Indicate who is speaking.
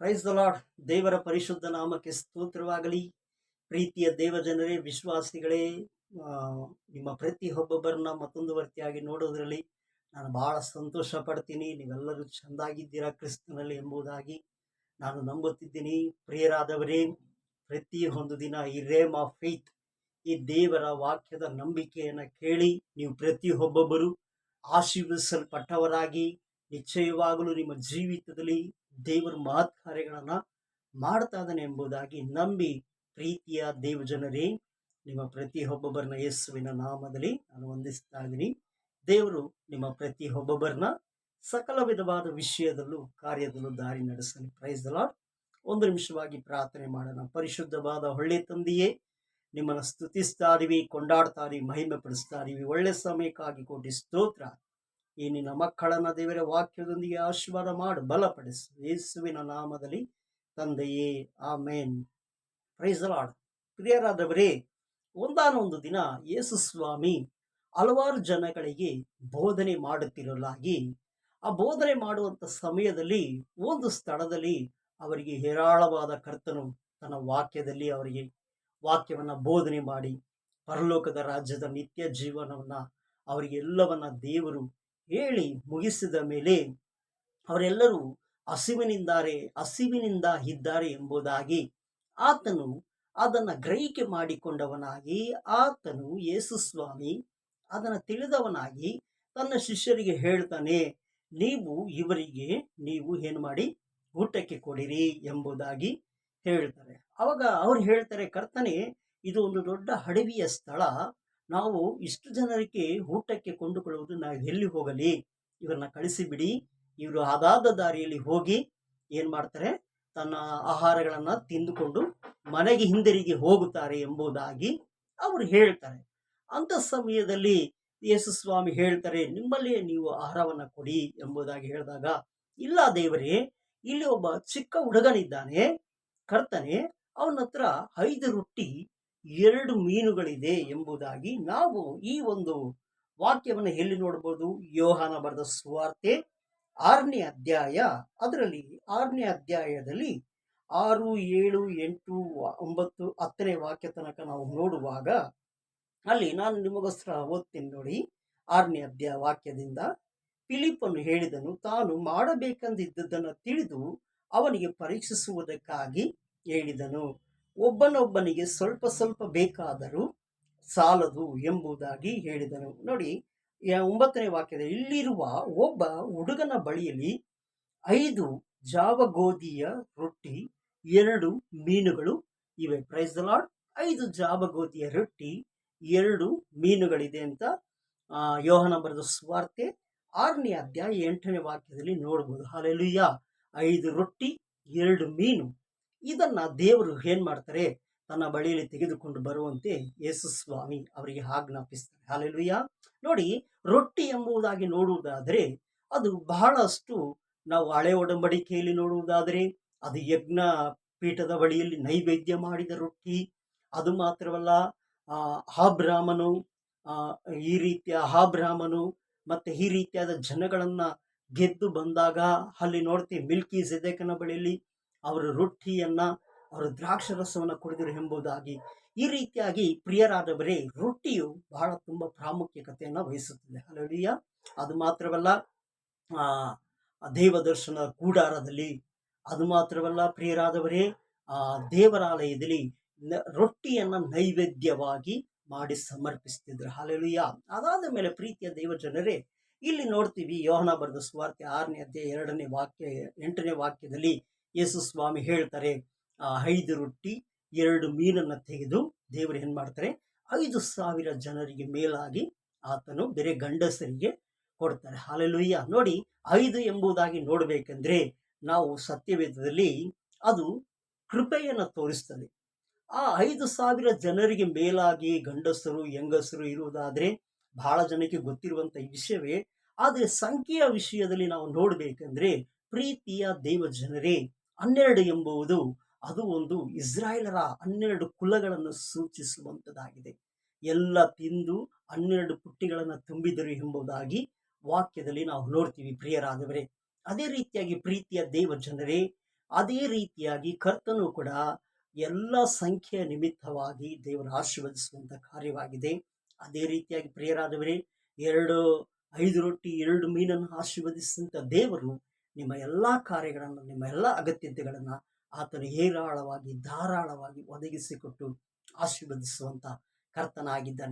Speaker 1: Praise the lord ದೇವರ ಪರಿಶುದ್ಧ ನಾಮಕ್ಕೆ ಸ್ತೋತ್ರವಾಗಲಿ. ಪ್ರೀತಿಯ ದೇವ ಜನರೇ ವಿಶ್ವಾಸಿಗಳೇ ನಿಮ್ಮ ನಿಮ್ಮ ಪ್ರತಿಯೊಬ್ಬೊಬ್ಬರನ್ನ ಮತ್ತೊಂದು ವರ್ತಿಯಾಗಿ ನೋಡೋದ್ರಲ್ಲಿ ನಾನು ಬಹಳ ಸಂತೋಷ ಪಡ್ತೀನಿ ನೀವೆಲ್ಲರೂ ಚೆಂದಾಗಿದ್ದೀರಾ ಕ್ರಿಸ್ತನಲ್ಲಿ ಎಂಬುದಾಗಿ ನಾನು ನಂಬುತ್ತಿದ್ದೀನಿ. ಪ್ರಿಯರಾದವರೇ, ಪ್ರತಿಯೊಂದು ದಿನ ಈ ರೇಮ್ ಆಫ್ ಫೇತ್, ಈ ದೇವರ ವಾಕ್ಯದ ನಂಬಿಕೆಯನ್ನು ಕೇಳಿ ನೀವು ಪ್ರತಿಯೊಬ್ಬೊಬ್ಬರು ಆಶೀರ್ವಿಸಲ್ಪಟ್ಟವರಾಗಿ, ನಿಶ್ಚಯವಾಗಲೂ ನಿಮ್ಮ ಜೀವಿತದಲ್ಲಿ ದೇವರ ಮಹತ್ ಕಾರ್ಯಗಳನ್ನು ಮಾಡ್ತಾ ಇದ್ದಾನೆ ಎಂಬುದಾಗಿ ನಂಬಿ ಪ್ರೀತಿಯ ದೇವ ಜನರೇ, ನಿಮ್ಮ ಪ್ರತಿಯೊಬ್ಬೊಬ್ಬರನ್ನ ಯೇಸುವಿನ ನಾಮದಲ್ಲಿ ನಾನು ವಂದಿಸ್ತಾ ಇದ್ದೀನಿ. ದೇವರು ನಿಮ್ಮ ಪ್ರತಿಯೊಬ್ಬೊಬ್ಬರನ್ನ ಸಕಲ ವಿಧವಾದ ವಿಷಯದಲ್ಲೂ, ಕಾರ್ಯದಲ್ಲೂ ದಾರಿ ನಡೆಸಲಿ. ಲಾರ್ಡ್ ಒಂದು ನಿಮಿಷವಾಗಿ ಪ್ರಾರ್ಥನೆ ಮಾಡೋಣ. ಪರಿಶುದ್ಧವಾದ ಒಳ್ಳೆ ತಂದೆಯೇ, ನಿಮ್ಮನ್ನು ಸ್ತುತಿಸ್ತಾ ಇದೀವಿ, ಕೊಂಡಾಡ್ತಾ ಇದೀವಿ ಮಹಿಮೆ ಪಡಿಸ್ತಾ ಇದೀವಿ. ಒಳ್ಳೆ ಸಮಯಕ್ಕಾಗಿ ಕೋಟಿ ಸ್ತೋತ್ರ. ಈ ನಿನ್ನ ಮಕ್ಕಳನ್ನ ದೇವರ ವಾಕ್ಯದೊಂದಿಗೆ ಆಶೀರ್ವಾದ ಮಾಡು, ಬಲಪಡಿಸು. ಯೇಸುವಿನ ನಾಮದಲ್ಲಿ ತಂದೆಯೇ ಆ ಮೇನ್ ಲಾರ್ಡ್ ಪ್ರಿಯರಾದವರೇ, ಒಂದಾನೊಂದು ದಿನ ಯೇಸು ಸ್ವಾಮಿ ಹಲವಾರು ಜನಗಳಿಗೆ ಬೋಧನೆ ಮಾಡುತ್ತಿರಲಾಗಿ ಆ ಬೋಧನೆ ಮಾಡುವಂತ ಸಮಯದಲ್ಲಿ ಒಂದು ಸ್ಥಳದಲ್ಲಿ ಅವರಿಗೆ ಹೇರಾಳವಾದ ಕರ್ತನು ತನ್ನ ವಾಕ್ಯದಲ್ಲಿ ಅವರಿಗೆ ವಾಕ್ಯವನ್ನ ಬೋಧನೆ ಮಾಡಿ, ಪರಲೋಕದ ರಾಜ್ಯದ ನಿತ್ಯ ಜೀವನವನ್ನ ಅವರಿಗೆಲ್ಲವನ್ನ ದೇವರು ಹೇಳಿ ಮುಗಿಸಿದ ಮೇಲೆ ಅವರೆಲ್ಲರೂ ಹಸಿವಿನಿಂದಾರೆ, ಹಸಿವಿನಿಂದ ಇದ್ದಾರೆ ಎಂಬುದಾಗಿ ಆತನು ಅದನ್ನು ಗ್ರಹಿಕೆ ಮಾಡಿಕೊಂಡವನಾಗಿ, ಆತನು ಯೇಸು ಸ್ವಾಮಿ, ಅದನ್ನು ತಿಳಿದವನಾಗಿ ತನ್ನ ಶಿಷ್ಯರಿಗೆ ಹೇಳ್ತಾನೆ, ನೀವು ಇವರಿಗೆ, ನೀವು ಏನು ಮಾಡಿ ಊಟಕ್ಕೆ ಕೊಡಿರಿ ಎಂಬುದಾಗಿ ಹೇಳ್ತಾರೆ. ಅವಾಗ ಅವ್ರು ಹೇಳ್ತಾರೆ, ಕರ್ತನೆ, ಇದು ಒಂದು ದೊಡ್ಡ ಅಡವಿಯ ಸ್ಥಳ. ನಾವು ಇಷ್ಟು ಜನರಿಗೆ ಊಟಕ್ಕೆ ಕೊಂಡುಕೊಳ್ಳುವುದು ನಾವು ಎಲ್ಲಿ ಹೋಗಲಿ? ಇವರನ್ನ ಕಳಿಸಿಬಿಡಿ. ಇವರು ಅದಾದ ದಾರಿಯಲ್ಲಿ ಹೋಗಿ ಏನು ಮಾಡ್ತಾರೆ? ತನ್ನ ಆಹಾರಗಳನ್ನು ತಿಂದುಕೊಂಡು ಮನೆಗೆ ಹಿಂದಿರುಗಿ ಹೋಗುತ್ತಾರೆ ಎಂಬುದಾಗಿ ಅವರು ಹೇಳ್ತಾರೆ. ಅಂಥ ಸಮಯದಲ್ಲಿ ಯೇಸು ಸ್ವಾಮಿ ಹೇಳ್ತಾರೆ ನಿಮ್ಮಲ್ಲಿ ನೀವು ಆಹಾರವನ್ನು ಕೊಡಿ ಎಂಬುದಾಗಿ ಹೇಳಿದಾಗ, ಇಲ್ಲ ದೇವರೇ, ಇಲ್ಲಿ ಒಬ್ಬ ಚಿಕ್ಕ ಹುಡುಗನಿದ್ದಾನೆ, ಕರ್ತನೆ ಅವನ ಹತ್ರ ಐದು ರೊಟ್ಟಿ ಎರಡು ಮೀನುಗಳಿದೆ ಎಂಬುದಾಗಿ ನಾವು ಈ ಒಂದು ವಾಕ್ಯವನ್ನು ಎಲ್ಲಿ ನೋಡಬಹುದು ಯೋಹಾನ ಬರೆದ ಸುವಾರ್ತೆ ಆರನೇ ಅಧ್ಯಾಯ, ಅದರಲ್ಲಿ ಆರನೇ ಅಧ್ಯಾಯದಲ್ಲಿ ಆರು, ಏಳು, ಎಂಟು, ಒಂಬತ್ತು, ಹತ್ತನೇ ವಾಕ್ಯ ತನಕ ನಾವು ನೋಡುವಾಗ ಅಲ್ಲಿ ನಾನು ನಿಮಗೋಸ್ಕರ ಓದ್ತೀನಿ ನೋಡಿ. ಆರನೇ ಅಧ್ಯಾಯ ವಾಕ್ಯದಿಂದ ಫಿಲಿಪ್ಪನ್ನು ಹೇಳಿದನು, ತಾನು ಮಾಡಬೇಕೆಂದಿದ್ದದನ್ನು ತಿಳಿದು ಅವನಿಗೆ ಪರೀಕ್ಷಿಸುವುದಕ್ಕಾಗಿ, ಹೇಳಿದನು. ಒಬ್ಬನೊಬ್ಬನಿಗೆ ಸ್ವಲ್ಪ ಸ್ವಲ್ಪ ಬೇಕಾದರೂ ಸಾಲದು ಎಂಬುದಾಗಿ ಹೇಳಿದನು. ನೋಡಿ ಒಂಬತ್ತನೇ ವಾಕ್ಯದಲ್ಲಿ ಇಲ್ಲಿರುವ ಒಬ್ಬ ಹುಡುಗನ ಬಳಿಯಲ್ಲಿ ಐದು ಜಾವ ಗೋಧಿಯ ರೊಟ್ಟಿ, ಎರಡು ಮೀನುಗಳು ಇವೆ. ಪ್ರೈಸ್ ದ ಲಾರ್ಡ್ ಐದು ಜಾವ ಗೋಧಿಯ ರೊಟ್ಟಿ, ಎರಡು ಮೀನುಗಳಿದೆ ಅಂತ ಯೋಹನ ಬರೆದ ಸ್ವಾರ್ತೆ ಆರನೇ ಅಧ್ಯಾಯ ಎಂಟನೇ ವಾಕ್ಯದಲ್ಲಿ ನೋಡ್ಬೋದು. ಹಾಲೆಲುಯ್ಯ ಐದು ರೊಟ್ಟಿ, ಎರಡು ಮೀನು. ಇದನ್ನ ದೇವರು ಏನ್ ಮಾಡ್ತಾರೆ? ತನ್ನ ಬಳಿಯಲ್ಲಿ ತೆಗೆದುಕೊಂಡು ಬರುವಂತೆ ಯೇಸು ಸ್ವಾಮಿ ಅವರಿಗೆ ಆಜ್ಞಾಪಿಸ್ತಾರೆ. ಹಾಲೆಲುಯ್ಯ ನೋಡಿ ರೊಟ್ಟಿ ಎಂಬುದಾಗಿ ನೋಡುವುದಾದರೆ ಅದು ಬಹಳಷ್ಟು ನಾವು ಹಳೆ ಒಡಂಬಡಿಕೆಯಲ್ಲಿ ನೋಡುವುದಾದರೆ ಅದು ಯಜ್ಞ ಪೀಠದ ಬಳಿಯಲ್ಲಿ ನೈವೇದ್ಯ ಮಾಡಿದ ರೊಟ್ಟಿ ಅದು ಮಾತ್ರವಲ್ಲ ಆ, ಆ, ಈ ರೀತಿಯ ಹಾಬ್ರಾಮನು ಮತ್ತೆ ಈ ರೀತಿಯಾದ ಜನಗಳನ್ನ ಗೆದ್ದು ಬಂದಾಗ ಅಲ್ಲಿ ನೋಡ್ತೀವಿ ಮಿಲ್ಕಿ ಸೆದೇಕನ ಬಳಿಯಲ್ಲಿ ಅವರು ರೊಟ್ಟಿಯನ್ನ ಅವರು ದ್ರಾಕ್ಷರಸವನ್ನು ಕುಡಿದರು ಎಂಬುದಾಗಿ ಈ ರೀತಿಯಾಗಿ ಪ್ರಿಯರಾದವರೇ ರೊಟ್ಟಿಯು ಬಹಳ ತುಂಬ ಪ್ರಾಮುಖ್ಯತೆಯನ್ನು ವಹಿಸುತ್ತದೆ. ಅಲ್ಲಿಯ ಅದು ಮಾತ್ರವಲ್ಲ ಆ, ದೇವದರ್ಶನ ಕೂಡಾರದಲ್ಲಿ ಅದು ಮಾತ್ರವಲ್ಲ ಪ್ರಿಯರಾದವರೇ ಆ ದೇವರಾಲಯದಲ್ಲಿ ರೊಟ್ಟಿಯನ್ನು ನೈವೇದ್ಯವಾಗಿ ಮಾಡಿ ಸಮರ್ಪಿಸ್ತಿದ್ರು. ಹಾಲೆಲುಯ್ಯ ಅದಾದ ಮೇಲೆ ಪ್ರೀತಿಯ ದೇವ ಜನರೇ ಇಲ್ಲಿ ನೋಡ್ತೀವಿ ಯೋಹನ ಬರೆದ ಸ್ವಾರ್ಥ ಆರನೇ ಅಧ್ಯಾಯ ಎರಡನೇ ವಾಕ್ಯ ಎಂಟನೇ ವಾಕ್ಯದಲ್ಲಿ ಯೇಸು ಸ್ವಾಮಿ ಹೇಳ್ತಾರೆ, ಆ, ಐದು ರೊಟ್ಟಿ, ಎರಡು ಮೀನನ್ನು ತೆಗೆದು ದೇವರು ಏನು ಮಾಡ್ತಾರೆ, ಐದು ಸಾವಿರ ಜನರಿಗೆ ಮೇಲಾಗಿ ಆತನು ಬೇರೆ ಗಂಡಸರಿಗೆ ಕೊಡ್ತಾರೆ. ಹಾಲೆಲುಯ್ಯ. ನೋಡಿ, ಐದು ಎಂಬುದಾಗಿ ನೋಡಬೇಕೆಂದ್ರೆ ನಾವು ಸತ್ಯವೇದದಲ್ಲಿ ಅದು ಕೃಪೆಯನ್ನು ತೋರಿಸ್ತದೆ. ಆ ಐದು ಸಾವಿರ ಜನರಿಗೆ ಮೇಲಾಗಿ ಗಂಡಸರು, ಹೆಂಗಸರು ಇರುವುದಾದರೆ ಬಹಳ ಜನಕ್ಕೆ ಗೊತ್ತಿರುವಂತ ವಿಷಯವೇ. ಆದರೆ ಸಂಖ್ಯೆಯ ವಿಷಯದಲ್ಲಿ ನಾವು ನೋಡಬೇಕೆಂದ್ರೆ ಪ್ರೀತಿಯ ದೇವ ಜನರೇ ಹನ್ನೆರಡು ಎಂಬುವುದು ಅದು ಒಂದು ಇಸ್ರಾಯೇಲರ ಹನ್ನೆರಡು ಕುಲಗಳನ್ನು ಸೂಚಿಸುವಂಥದ್ದಾಗಿದೆ ಎಲ್ಲ ತಿಂದು ಹನ್ನೆರಡು ಪುಟ್ಟಿಗಳನ್ನು ತುಂಬಿದರು ಎಂಬುದಾಗಿ ವಾಕ್ಯದಲ್ಲಿ ನಾವು ನೋಡ್ತೀವಿ, ಪ್ರಿಯರಾದವರೇ. ಅದೇ ರೀತಿಯಾಗಿ ಪ್ರೀತಿಯ ದೇವ ಜನರೇ ಅದೇ ರೀತಿಯಾಗಿ ಕರ್ತನು ಕೂಡ ಎಲ್ಲ ಸಂಖ್ಯೆಯ ನಿಮಿತ್ತವಾಗಿ ದೇವರು ಆಶೀರ್ವದಿಸುವಂಥ ಕಾರ್ಯವಾಗಿದೆ. ಅದೇ ರೀತಿಯಾಗಿ ಪ್ರಿಯರಾದವರೇ, ಎರಡು ಐದು ರೊಟ್ಟಿ, ಎರಡು ಮೀನನ್ನು ಆಶೀರ್ವದಿಸಿದಂಥ ದೇವರು ನಿಮ್ಮ ಎಲ್ಲ ಕಾರ್ಯಗಳನ್ನು ನಿಮ್ಮ ಎಲ್ಲ ಅಗತ್ಯತೆಗಳನ್ನು ಆತನು ಹೇರಾಳವಾಗಿ ಧಾರಾಳವಾಗಿ ಒದಗಿಸಿಕೊಟ್ಟು ಆಶೀರ್ವದಿಸುವಂಥ ಕರ್ತನಾಗಿದ್ದಾನೆ.